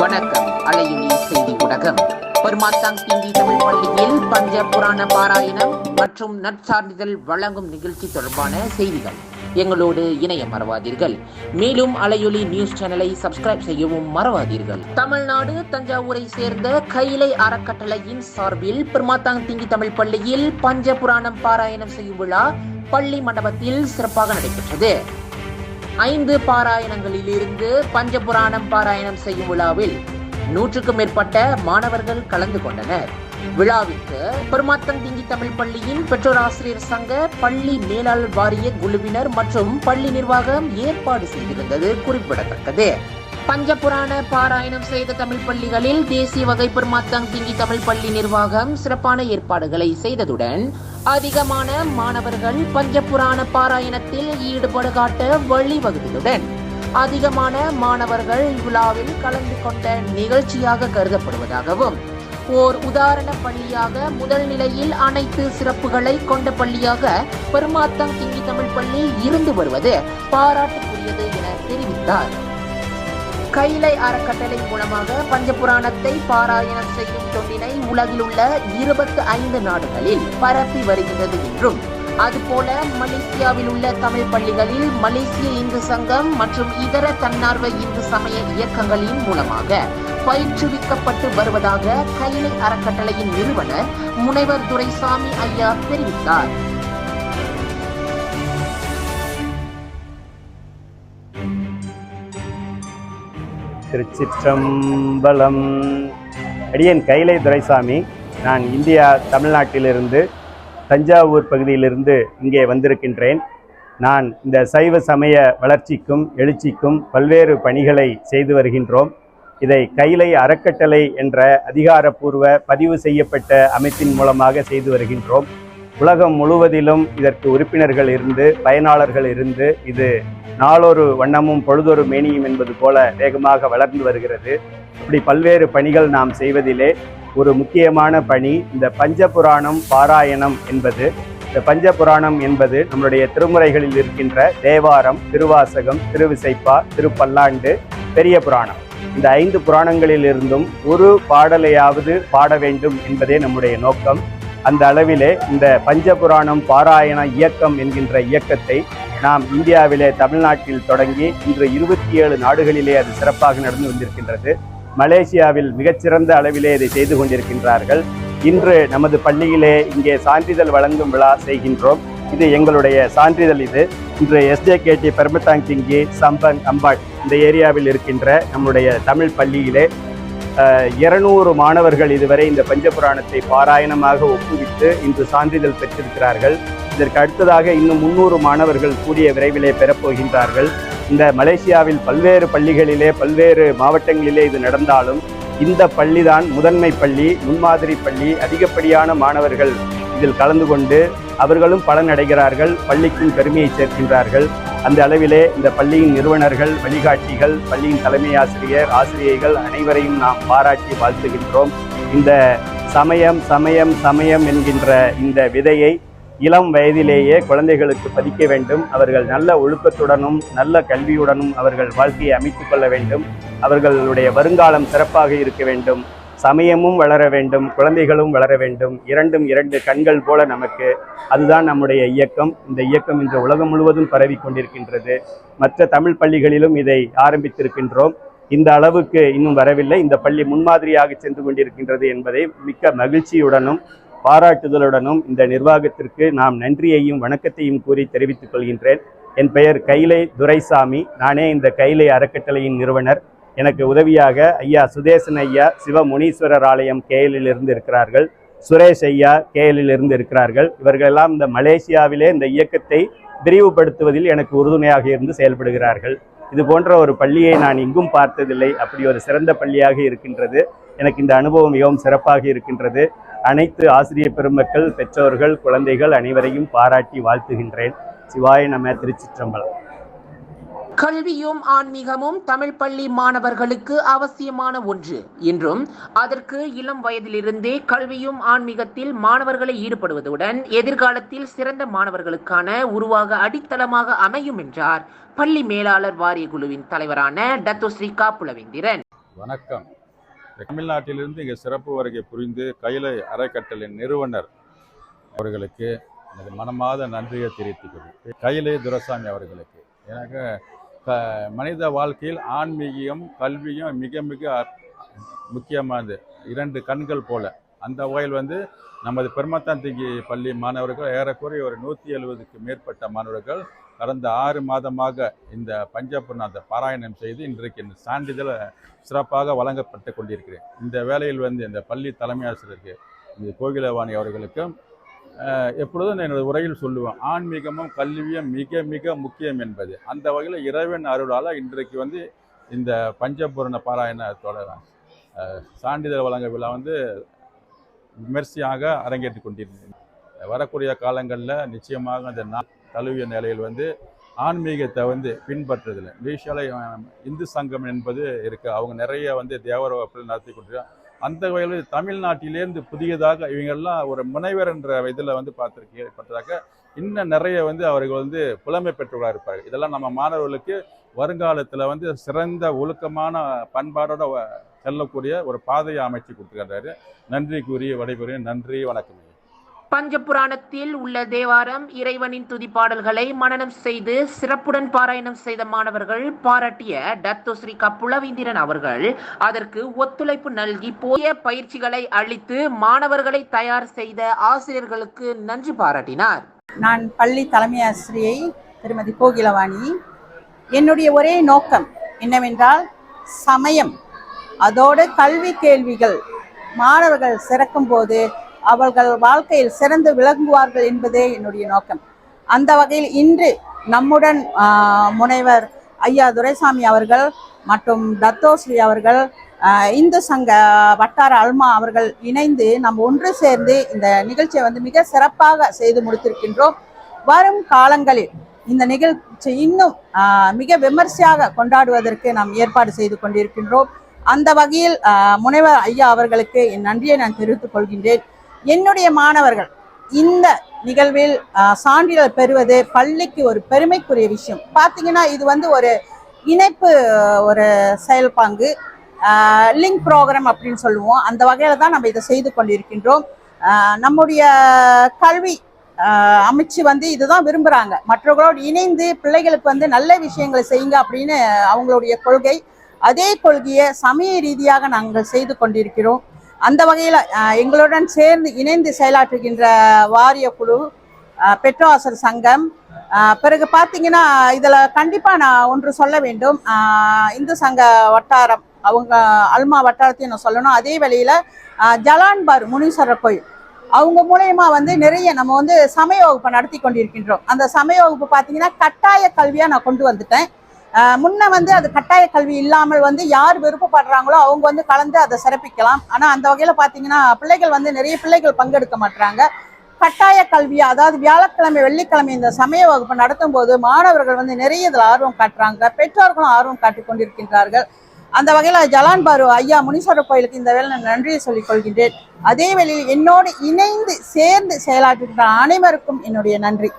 வணக்கம். அலையொலி செய்தி ஊடகம். பெருமாத்தாங் திங்கி தமிழ் பள்ளியில் பஞ்ச புராண பாராயணம் மற்றும் நற்சான்றிதழ் வழங்கும் நிகழ்ச்சி தொடர்பான செய்திகள். எங்களோடு இணைய மறவாதீர்கள். மேலும் அலையொலி நியூஸ் சேனலை சப்ஸ்கிரைப் செய்யவும் மறவாதீர்கள். தமிழ்நாடு தஞ்சாவூரை சேர்ந்த கைலை அறக்கட்டளையின் சார்பில் பெருமாத்தாங் திங்கி தமிழ் பள்ளியில் பஞ்ச புராணம் பாராயணம் செய்யும் விழா பள்ளி மண்டபத்தில் சிறப்பாக நடைபெற்றது. ஐந்து பாராயணங்களிலிருந்து பஞ்சபுராணம் பாராயணம் செய்யும் விழாவில் நூற்றுக்கும் மேற்பட்ட மாணவர்கள் கலந்து கொண்டனர். விழாவிற்கு பெருமாத்தந்திங்கி தமிழ் பள்ளியின் பெற்றோர் ஆசிரியர் சங்க பள்ளி மேலாளர் வாரிய குழுவினர் மற்றும் பள்ளி நிர்வாகம் ஏற்பாடு செய்திருந்தது குறிப்பிடத்தக்கது. பஞ்சபுராண பாராயணம் செய்த தமிழ் பள்ளிகளில் தேசிய வகை பெருமாத்தங்கிங்கி தமிழ் பள்ளி நிர்வாகம் சிறப்பான ஏற்பாடுகளை செய்ததுடன் அதிகமான மாணவர்கள் பஞ்சபுராண பாராயணத்தில் ஈடுபாடு காட்ட வழிவகுதியுடன் அதிகமான மாணவர்கள் இவ்விழாவில் கலந்து கொண்ட நிகழ்ச்சியாக கருதப்படுவதாகவும் ஓர் உதாரண பள்ளியாக முதல் நிலையில் அனைத்து சிறப்புகளை கொண்ட பள்ளியாக பெருமாத்தம் கிங்கி தமிழ் பள்ளி இருந்து வருவது பாராட்டுக்குரியது என தெரிவித்தார். கைலை அறக்கட்டளை மூலமாக பஞ்சபுராணத்தை பாராயணம் செய்யும் தொண்டினை உலகில் உள்ள இருபத்தி ஐந்து நாடுகளில் பரப்பி வருகிறது என்றும் அதுபோல மலேசியாவில் உள்ள தமிழ் பள்ளிகளில் மலேசிய இந்து சங்கம் மற்றும் இதர தன்னார்வ இந்து சமய இயக்கங்களின் மூலமாக பயிற்றுவிக்கப்பட்டு வருவதாக கைலை அறக்கட்டளையின் நிறுவனர் முனைவர் துரைசாமி ஐயா தெரிவித்தார். திருச்சிற்றம்பலம். அடியன் கைலை துரைசாமி நான் இந்தியா தமிழ்நாட்டிலிருந்து தஞ்சாவூர் பகுதியிலிருந்து இங்கே வந்திருக்கின்றேன். நான் இந்த சைவ சமய வளர்ச்சிக்கும் எழுச்சிக்கும் பல்வேறு பணிகளை செய்து வருகின்றோம். இதை கைலை அறக்கட்டளை என்ற அதிகாரப்பூர்வ பதிவு செய்யப்பட்ட அமைப்பின் மூலமாக செய்து வருகின்றோம். உலகம் முழுவதிலும் இதற்கு உறுப்பினர்கள் இருந்து பயனாளர்கள் இருந்து இது நாளொரு வண்ணமும் பொழுதொரு மேனியும் என்பது போல வேகமாக வளர்ந்து வருகிறது. இப்படி பல்வேறு பணிகள் நாம் செய்வதிலே ஒரு முக்கியமான பணி இந்த பஞ்சபுராணம் பாராயணம் என்பது. இந்த பஞ்சபுராணம் என்பது நம்மளுடைய திருமுறைகளில் இருக்கின்ற தேவாரம் திருவாசகம் திருவிசைப்பா திருப்பல்லாண்டு பெரிய புராணம். இந்த ஐந்து புராணங்களில் இருந்தும் ஒரு பாடலையாவது பாட வேண்டும் என்பதே நம்முடைய நோக்கம். அந்த அளவிலே இந்த பஞ்சபுராணம் பாராயண இயக்கம் என்கின்ற இயக்கத்தை நாம் இந்தியாவிலே தமிழ்நாட்டில் தொடங்கி இன்று இருபத்தி ஏழு நாடுகளிலே அது சிறப்பாக நடந்து வந்திருக்கின்றது. மலேசியாவில் மிகச்சிறந்த அளவிலே இதை செய்து கொண்டிருக்கின்றார்கள். இன்று நமது பள்ளியிலே இங்கே சான்றிதழ் வழங்கும் விழா செய்கின்றோம். இது எங்களுடைய சான்றிதழ் இது. இன்று எஸ்ஜேகேடி பெர்மத்தாங்கிங்கி சம்பன் அம்பாட் இந்த ஏரியாவில் இருக்கின்ற நம்முடைய தமிழ் பள்ளியிலே இருநூறு மாணவர்கள் இதுவரை இந்த பஞ்சபுராணத்தை பாராயணமாக ஒப்புவித்து இன்று சான்றிதழ் பெற்றிருக்கிறார்கள். இதற்கு அடுத்ததாக இன்னும் முன்னூறு மாணவர்கள் கூடிய விரைவிலே பெறப்போகின்றார்கள். இந்த மலேசியாவில் பல்வேறு பள்ளிகளிலே பல்வேறு மாவட்டங்களிலே இது நடந்தாலும் இந்த பள்ளிதான் முதன்மை பள்ளி முன்மாதிரி பள்ளி. அதிகப்படியான மாணவர்கள் இதில் கலந்து கொண்டு அவர்களும் பலனடைகிறார்கள் பள்ளிக்கும் பெருமையை சேர்க்கின்றார்கள். அந்த அளவிலே இந்த பள்ளியின் நிறுவனர்கள் வழிகாட்டிகள் பள்ளியின் தலைமை ஆசிரியர் ஆசிரியர்கள் அனைவரையும் நாம் பாராட்டி வாழ்த்துகின்றோம். இந்த சமயம் சமயம் சமயம் என்கின்ற இந்த விதையை இளம் வயதிலேயே குழந்தைகளுக்கு பதிக்க வேண்டும். அவர்கள் நல்ல ஒழுக்கத்துடனும் நல்ல கல்வியுடனும் அவர்கள் வாழ்க்கையை அமைத்துக் கொள்ள வேண்டும். அவர்களுடைய வருங்காலம் சிறப்பாக இருக்க வேண்டும். சமயமும் வளர வேண்டும் குழந்தைகளும் வளர வேண்டும். இரண்டும் இரண்டு கண்கள் போல நமக்கு. அதுதான் நம்முடைய இயக்கம். இந்த இயக்கம் இன்று உலகம் முழுவதும் பரவி கொண்டிருக்கின்றது. மற்ற தமிழ் பள்ளிகளிலும் இதை ஆரம்பித்திருக்கின்றோம். இந்த அளவுக்கு இன்னும் வரவில்லை. இந்த பள்ளி முன்மாதிரியாக சென்று கொண்டிருக்கின்றது என்பதை மிக்க மகிழ்ச்சியுடனும் பாராட்டுதலுடனும் இந்த நிர்வாகத்திற்கு நாம் நன்றியையும் வணக்கத்தையும் கூறி தெரிவித்துக் கொள்கின்றேன். என் பெயர் கைலை துரைசாமி. நானே இந்த கைலை அறக்கட்டளையின் நிறுவனர். எனக்கு உதவியாக ஐயா சுதேசன் ஐயா சிவ முனீஸ்வரர் ஆலயம் கேஎல்லில் இருந்து இருக்கிறார்கள் சுரேஷ் ஐயா கேஎலில் இருந்து இருக்கிறார்கள் இவர்களெல்லாம் இந்த மலேசியாவிலே இந்த இயக்கத்தை விரிவுபடுத்துவதில் எனக்கு உறுதுணையாக இருந்து செயல்படுகிறார்கள். இது போன்ற ஒரு பள்ளியை நான் இங்கும் பார்த்ததில்லை. அப்படி ஒரு சிறந்த பள்ளியாக இருக்கின்றது. எனக்கு இந்த அனுபவம் மிகவும் சிறப்பாக இருக்கின்றது. அனைத்து ஆசிரியர் பெருமக்கள் பெற்றோர்கள் குழந்தைகள் அனைவரையும் பாராட்டி வாழ்த்துகின்றேன். சிவாய நம திருச்சிற்றம்பலம். கல்வியும் ஆன்மீகமும் தமிழ் பள்ளி மாணவர்களுக்கு அவசியமான ஒன்று. என்றும் அதற்கு இளம் வயதிலிருந்தே கல்வியும் ஆன்மீகத்தில் மாணவர்களை ஈடுபடுவதுடன் எதிர்காலத்தில் சிறந்த மாணவர்களுக்கான உருவாக அடித்தளமாக அமையும் என்றார் பள்ளி மேலாளர் வாரிய குழுவின் தலைவரான டத்துஸ்ரீ காப்புலவேந்திரன் வணக்கம். தமிழ்நாட்டிலிருந்து இங்கே சிறப்பு வருகை புரிந்து கைலை அறக்கட்டளின் நிறுவனர் அவர்களுக்கு எனது மனமாத நன்றியை தெரிவித்துக்கிறேன் கைலை துரசாமி அவர்களுக்கு. எனக்கு க மனித வாழ்க்கையில் ஆன்மீகம் கல்வியும் மிக மிக முக்கியமானது. இரண்டு கண்கள் போல. அந்த வகையில் வந்து நமது பெருமத்தாந்திகி பள்ளி மாணவர்கள் ஏறக்குறைய ஒரு நூற்றி எழுபதுக்கு மேற்பட்ட மாணவர்கள் கடந்த ஆறு மாதமாக இந்த பஞ்சபுரநாத பாராயணம் செய்து இன்றைக்கு இந்த சான்றிதழை சிறப்பாக வழங்கப்பட்டு கொண்டிருக்கிறேன். இந்த வேலையில் வந்து இந்த பள்ளி தலைமை ஆசிரியருக்கு இந்த கோகிலவாணி அவர்களுக்கும் எப்பொழுதும் என்னோட உரையில் சொல்லுவேன் ஆன்மீகமும் கல்வியும் மிக மிக முக்கியம் என்பது. அந்த வகையில் இறைவன் அருளால் இன்றைக்கு வந்து இந்த பஞ்சபூரண பாராயண அஹ், சான்றிதழ் வழங்க விழா வந்து விமர்சையாக அரங்கேற்றி கொண்டிருந்தேன் வரக்கூடிய காலங்களில் நிச்சயமாக அந்த நா தழுவிய நிலையில் வந்து ஆன்மீகத்தை வந்து பின்பற்றுறதில்லை விஷாலை இந்து சங்கம் என்பது இருக்குது அவங்க நிறைய வந்து தேவர நடத்தி கொண்டிருக்காங்க அந்த வகையில் தமிழ்நாட்டிலேருந்து புதியதாக இவங்கெல்லாம் ஒரு முனைவர் என்ற இதில் வந்து பார்த்துருக்கீங்க. பட்டதாக இன்னும் நிறைய வந்து அவர்கள் வந்து புலமை பெற்றவர்களாக இருப்பார்கள் இதெல்லாம் நம்ம மாணவர்களுக்கு வருங்காலத்தில் வந்து சிறந்த ஒழுக்கமான பண்பாடோட வ- செல்லக்கூடிய ஒரு பாதையை அமைச்சு கொடுத்துருக்காரு. நன்றி கூறிய விடைபெறுகிறேன். நன்றி வணக்கம் பஞ்சபுராணத்தில் உள்ள தேவாரம் இறைவனின் துதிப்பாடல்களை மனனம் செய்து சிறப்புடன் பாராயணம் செய்த மாணவர்கள் பாராட்டிய டத்தோ ஸ்ரீ கப்புலவீந்திரன் அவர்கள் அதற்கு ஒத்துழைப்பு நல்கி போய பயிற்சிகளை அளித்து மாணவர்களை தயார் செய்த ஆசிரியர்களுக்கு நன்றி பாராட்டினார். நான் பள்ளி தலைமை ஆசிரியை திருமதி கோகிலவாணி. என்னுடைய ஒரே நோக்கம் என்னவென்றால் சமயம். அதோடு கல்வி கேள்விகள் மாணவர்கள் சிறக்கும் போது அவர்கள் வாழ்க்கையில் சிறந்து விளங்குவார்கள் என்பதே என்னுடைய நோக்கம். அந்த வகையில் இன்று நம்முடன் முனைவர் ஐயா துரைசாமி அவர்கள் மற்றும் தத்தோஸ்ரீ அவர்கள் இந்து சங்க வட்டார அல்மா அவர்கள் இணைந்து நம்ம ஒன்று சேர்ந்து இந்த நிகழ்ச்சியை வந்து மிக சிறப்பாக செய்து முடித்திருக்கின்றோம். வரும் காலங்களில் இந்த நிகழ்ச்சி இன்னும் மிக விமர்சையாக கொண்டாடுவதற்கு நாம் ஏற்பாடு செய்து கொண்டிருக்கின்றோம். அந்த வகையில் முனைவர் ஐயா அவர்களுக்கு என் நன்றியை நான் தெரிவித்துக் கொள்கின்றேன். என்னுடைய மாணவர்கள் இந்த நிகழ்வில் சான்றிதழ் பெறுவது பள்ளிக்கு ஒரு பெருமைக்குரிய விஷயம். பார்த்தீங்கன்னா இது வந்து ஒரு இணைப்பு ஒரு செயல்பாங்கு லிங்க் ப்ரோக்ராம் அப்படின்னு சொல்லுவோம். அந்த வகையில் தான் நம்ம இதை செய்து கொண்டிருக்கின்றோம். நம்முடைய கல்வி அமைச்சு வந்து இதுதான் விரும்புகிறாங்க மற்றவர்களோடு இணைந்து பிள்ளைகளுக்கு வந்து நல்ல விஷயங்களை செய்யுங்க அப்படின்னு அவங்களுடைய கொள்கை. அதே கொள்கையை சமய ரீதியாக நாங்கள் செய்து கொண்டிருக்கிறோம். அந்த வகையில் எங்களுடன் சேர்ந்து இணைந்து செயலாற்றுகின்ற வாரிய குழு பெற்றோசர் சங்கம் பிறகு பார்த்தீங்கன்னா இதில் கண்டிப்பாக நான் ஒன்று சொல்ல வேண்டும். இந்து சங்க வட்டாரம் அவங்க அல்மா வட்டாரத்தையும் நான் சொல்லணும். அதே வழியில் ஜலான்பார் முனீஸ்வரர் கோயில் அவங்க மூலயமா வந்து நிறைய நம்ம வந்து சமய வகுப்பை நடத்தி கொண்டிருக்கின்றோம். அந்த சமய வகுப்பு பார்த்தீங்கன்னா கட்டாய கல்வியாக நான் கொண்டு வந்துட்டேன். முன்ன வந்து அது கட்டாய கல்வி இல்லாமல் வந்து யார் விருப்பப்படுறாங்களோ அவங்க வந்து கலந்து அதை சிறப்பிக்கலாம். ஆனால் அந்த வகையில் பார்த்தீங்கன்னா பிள்ளைகள் வந்து நிறைய பிள்ளைகள் பங்கெடுக்க மாட்டாங்க கட்டாய கல்வி அதாவது வியாழக்கிழமை வெள்ளிக்கிழமை இந்த சமய வகுப்பு நடத்தும் போது மாணவர்கள் வந்து நிறைய இதில் ஆர்வம் காட்டுறாங்க. பெற்றோர்களும் ஆர்வம் காட்டிக் கொண்டிருக்கின்றார்கள். அந்த வகையில் ஜலான் பாரு ஐயா முனீஸ்வரர் கோயிலுக்கு இந்த வேலை நான் நன்றியை சொல்லிக் கொள்கின்றேன். அதே வேளையில் என்னோடு இணைந்து சேர்ந்து செயலாற்றுகின்ற அனைவருக்கும் என்னுடைய நன்றி.